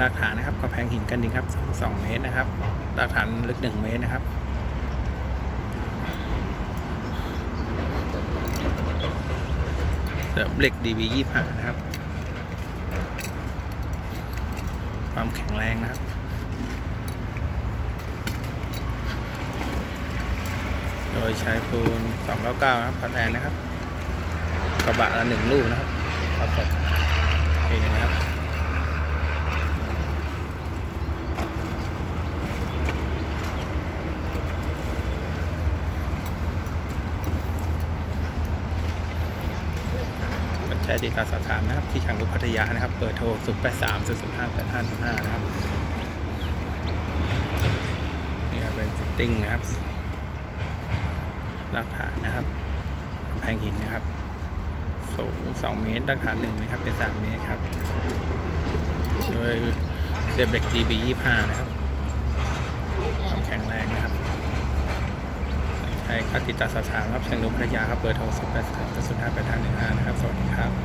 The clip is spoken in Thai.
รากฐานนะครับกำแพงหินกันดินครับสองเมตรนะครับรากฐานลึกหนึ่งเมตรนะครับเหล็ก DB ยี่ห้านะครับ ความแข็งแรงนะครับโดยใช้ปูน299นะครับพัดแอนนะครับ กระบะละหนึ่งลูกนะครับครับผมนี่นะครับ ใช้ติดต่อสอบถามนะครับ ที่ทางรุพัทยานะครับ เปิดโทร 0 8 3 0 0 5 8 5 5นะครับ นี่เป็นฟิตติ้งนะครับรากฐานนะครับกำแพงหินนะครับ สูง 2 เมตรรากฐาน1นะครับ เป็น 3 เมตรครับ โดยเสียบเหล็ก DB 25 นะครับ ความแข็งแรงนะครับ ใช้ก็ ติดต่อสอบถามรับเชิงรุพัทยาครับเบอร์โทร 0 8 3 0 5 8 5 1 5 นะครับ สวัสดีครับ